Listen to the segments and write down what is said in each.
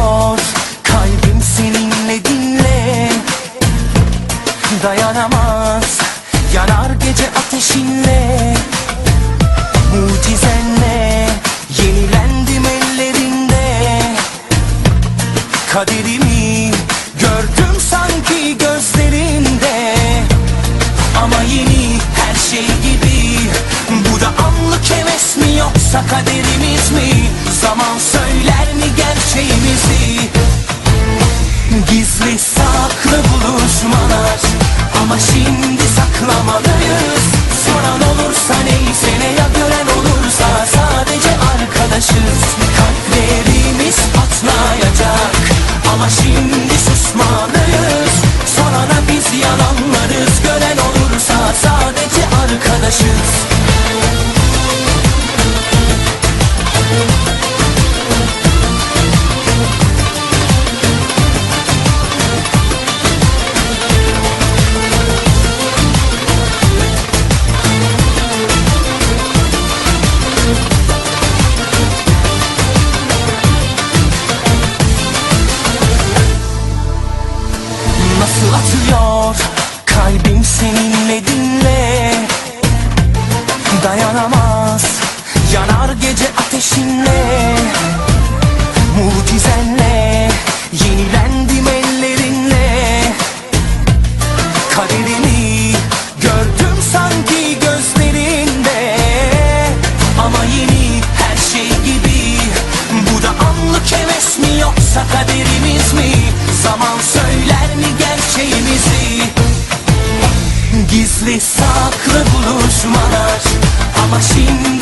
ağlıyor Kalbim seninle dinle. Dayanamaz. Yanar gece ateşinle. Mucizenle. Yenilendim ellerinde. Kaderimi Gördüm sanki gözlerinde. Ama yeni her şey gibi. Bu da anlık heves mi yoksa kaderimiz mi? Zaman söyler mi? Gerçeğimizi Gizli saklı buluşmalar. Ama şimdi saklamalıyız. Soran olursa neyse ne ya gören olursa Sadece arkadaşız. Kalplerimiz patlayacak. Ama şimdi susmalıyız. Sorana biz yalanlarız. Gören olursa sadece arkadaşız atıyor kalbim seninle dinle. Dayanamaz. Yanar gece ateşinle. Mucizenle. Yenilendim ellerinle. Kaderimi gördüm sanki gözlerinde. Ama yeni her şey gibi. Bu da anlık heves mi yoksa kaderimiz Ama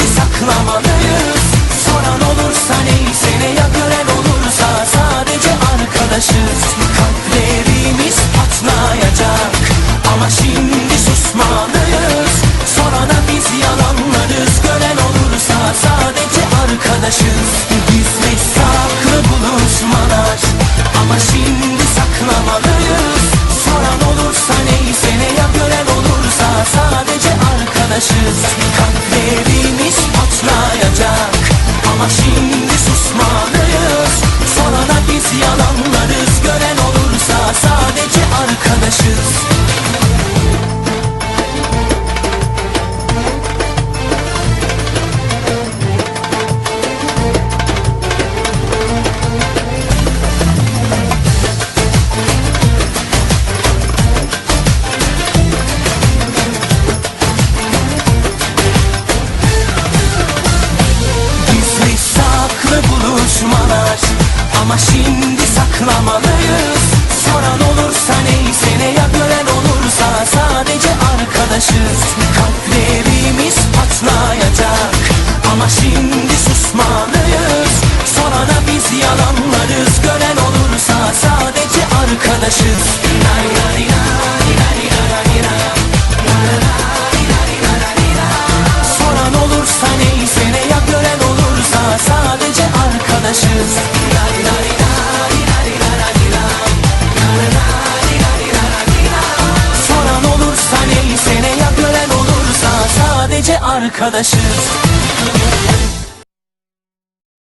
Ama şimdi saklamalıyız. Soran olursa neyse ne ya gören olursa Sadece arkadaşız. Kalplerimiz patlayacak. Ama şimdi susmalıyız. Sorana biz yalanlarız. Gören olursa sadece arkadaşız. Lay lay lay lay lay lay. Soran olursa neyse ne ya gören olursa Sadece arkadaşız arkadaşız